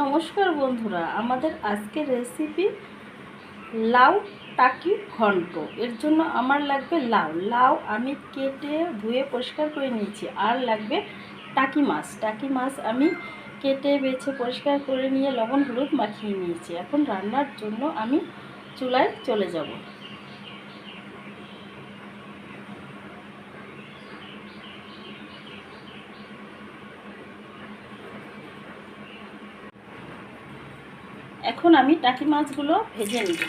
নমস্কার বন্ধুরা, আমাদের আজকের রেসিপি লাউ টাকি ঘন্ট। এর জন্য আমার লাগবে লাউ। লাউ আমি কেটে ধুয়ে পরিষ্কার করে নিয়েছি। আর লাগবে টাকি মাছ। টাকি মাছ আমি কেটে, বেছে, পরিষ্কার করে নিয়ে লবণ, হলুদ মাখিয়ে নিয়েছি। এখন রান্নার জন্য আমি চুলায় চলে যাব। এখন আমি টাকি মাছগুলো ভেজে নেব।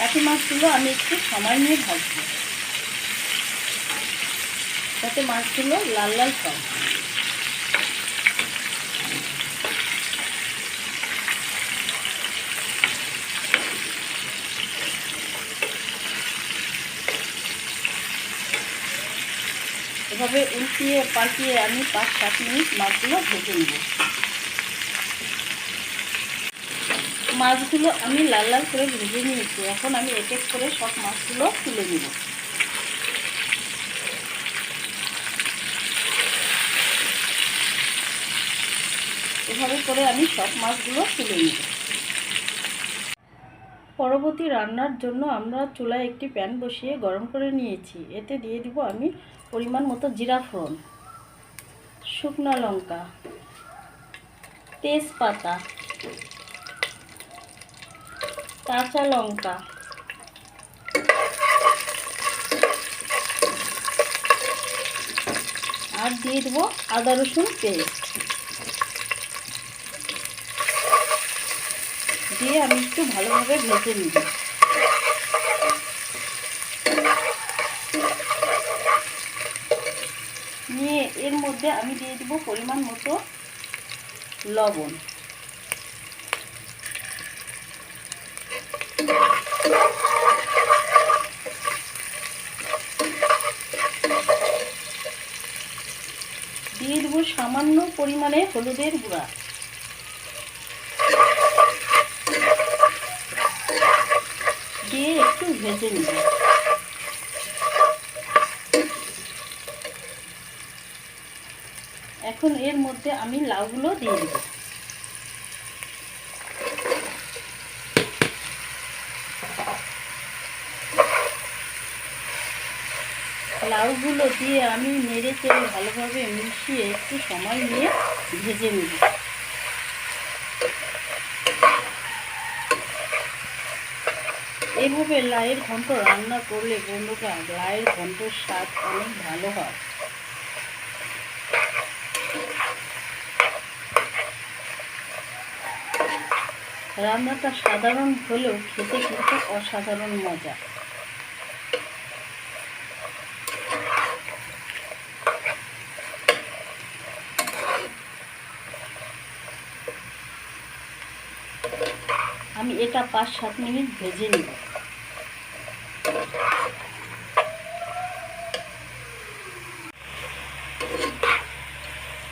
টাকি মাছগুলো আমি একটু সময় নিয়ে ভাজবো। যাতে মাছগুলো লাল লাল হয়। এভাবে উল্টিয়ে পাল্টিয়ে আমি পাঁচ সাত মিনিট মাছগুলো ভেজে নেব। মাছগুলো আমি লাল লাল করে ভেজে নিয়েছি। এখন আমি এক এক করে সব মাছগুলো তুলে নেব। এভাবে করে আমি সব মাছগুলো তুলে নেব। পরবর্তী রান্নার জন্য আমরা চুলায় একটি প্যান বসিয়ে গরম করে নিয়েছি। এতে দিয়ে দিব আমি পরিমাণ মতো জিরা ফোড়ন, শুকনো লঙ্কা, তেজপাতা কাঁচা লঙ্কা। আর দিয়ে দেবো আদা রসুন পেস্ট দিয়ে আমি একটু ভালোভাবে ভেজে নিব। নিয়ে এর মধ্যে আমি দিয়ে দেবো পরিমাণ মতো লবণ দিয়ে দেবো সামান্য পরিমাণে হলুদের গুঁড়া। দিয়ে একটু ভেজে নেব। এখন এর মধ্যে আমি লাউগুলো দিয়ে দেব। লাউগুলো দিয়ে আমি নেড়ে চেড়ে ভালোভাবে মিশিয়ে একটু সময় নিয়ে ভেজে নেব। এভাবে লাইয়ের ঘন্ট রান্না করলে বন্ধুরা, লাইয়ের ঘন্টর স্বাদ অনেক ভালো হয়। রান্নাটা সাধারণ হলেও খেতে কিন্তু অসাধারণ মজা আমি এটা পাঁচ সাত মিনিট ভেজে নেব।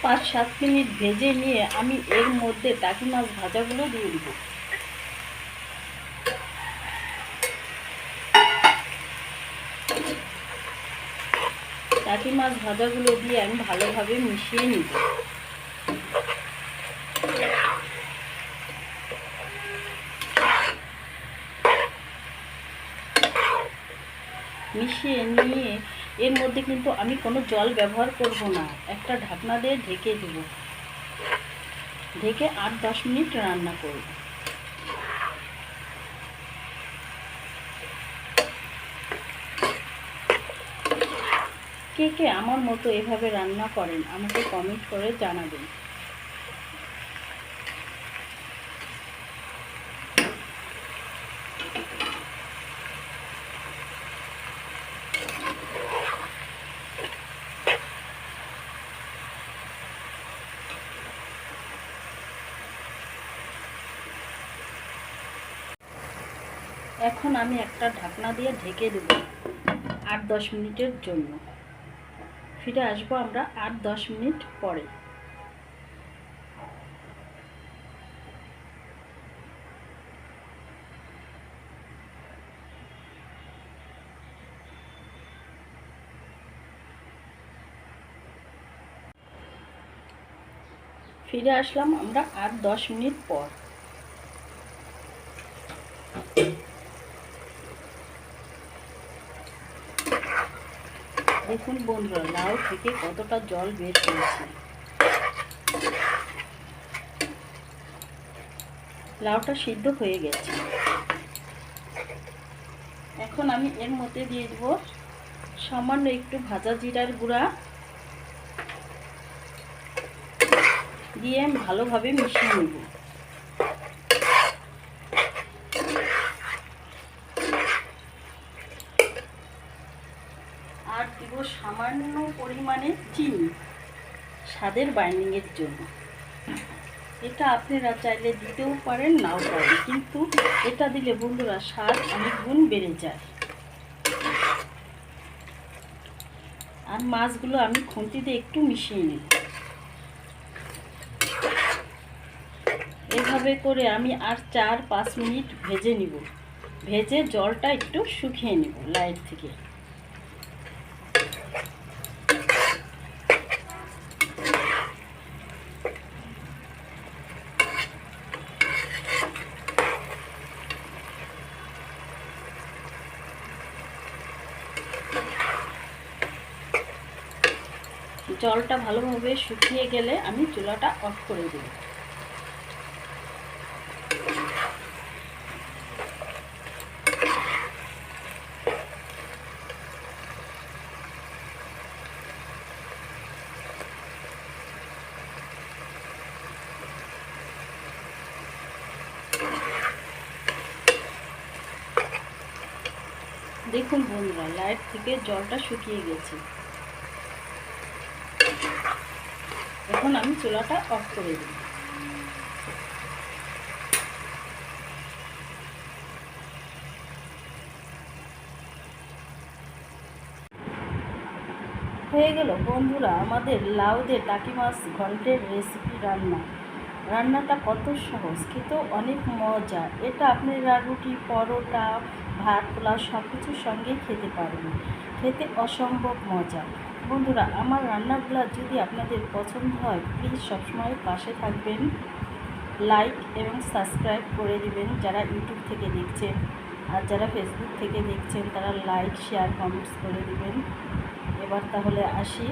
পাঁচ সাত মিনিট ভেজে নিয়ে আমি এর মধ্যে টাকি মাছ ভাজাগুলো দিয়ে দিব। টাকি মাছ ভাজাগুলো দিয়ে আমি ভালোভাবে মিশিয়ে নিব। মিশিয়ে নিয়ে এর মধ্যে কিন্তু আমি কোনো জল ব্যবহার করব না। একটা ঢাকনা দিয়ে ঢেকে দেব। ঢেকে আট দশ মিনিট রান্না করব। কে কে আমার মতো এভাবে রান্না করেন, আমাকে কমেন্ট করে জানাবেন। এখন আমি একটা ঢাকনা দিয়ে ঢেকে দেবো আট দশ মিনিটের জন্য। ফিরে আসব আমরা আট দশ মিনিট পরে। ফিরে আসলাম আমরা আট দশ মিনিট পর। দেখুন বন্ধুরা, লাউ থেকে কতটা জল বের করেছে। লাউটা সিদ্ধ হয়ে গেছে। এখন আমি এর মধ্যে দিয়ে দেব সামান্য একটু ভাজা জিরার গুঁড়া। দিয়ে ভালোভাবে মিশিয়ে নেব আর দিব সামান্য পরিমাণে চিনি স্বাদের বাইন্ডিংয়ের জন্য। এটা আপনারা চাইলে দিতেও পারেন, নাও পারেন, কিন্তু এটা দিলে বন্ধুরা স্বাদ অনেক গুণ বেড়ে যায়। আর মাছগুলো আমি খুন্তিতে একটু মিশিয়ে নেব। এভাবে করে আমি আর চার পাঁচ মিনিট ভেজে নিব। ভেজে জলটা একটু শুকিয়ে নেব লাইট থেকে। জলটা ভালোভাবে শুকিয়ে গেলে আমি চুলাটা অফ করে দেব। দেখুন বন্ধুরা, লাইট থেকে জলটা শুকিয়ে গেছে। এখন আমি চুলাটা অফ করে দিই। হয়ে গেল বন্ধুরা, আমাদের লাউ দিয়ে টাকি মাছ ঘন্টের রেসিপি রান্না। রান্নাটা কত সহজ খেতেও অনেক মজা। এটা আপনারা রুটি, পরোটা, ভাত, পোলাও সব কিছুর সঙ্গে খেতে পারবেন। খেতে অসম্ভব মজা। বন্ধুরা, আমার রান্নাগুলো যদি আপনাদের পছন্দ হয় প্লিজ সবসময় পাশে থাকবেন। লাইক এবং সাবস্ক্রাইব করে দিবেন যারা ইউটিউব থেকে দেখছেন। আর যারা ফেসবুক থেকে দেখছেন, তারা লাইক শেয়ার কমেন্টস করে দিবেন। এবার তাহলে আসি।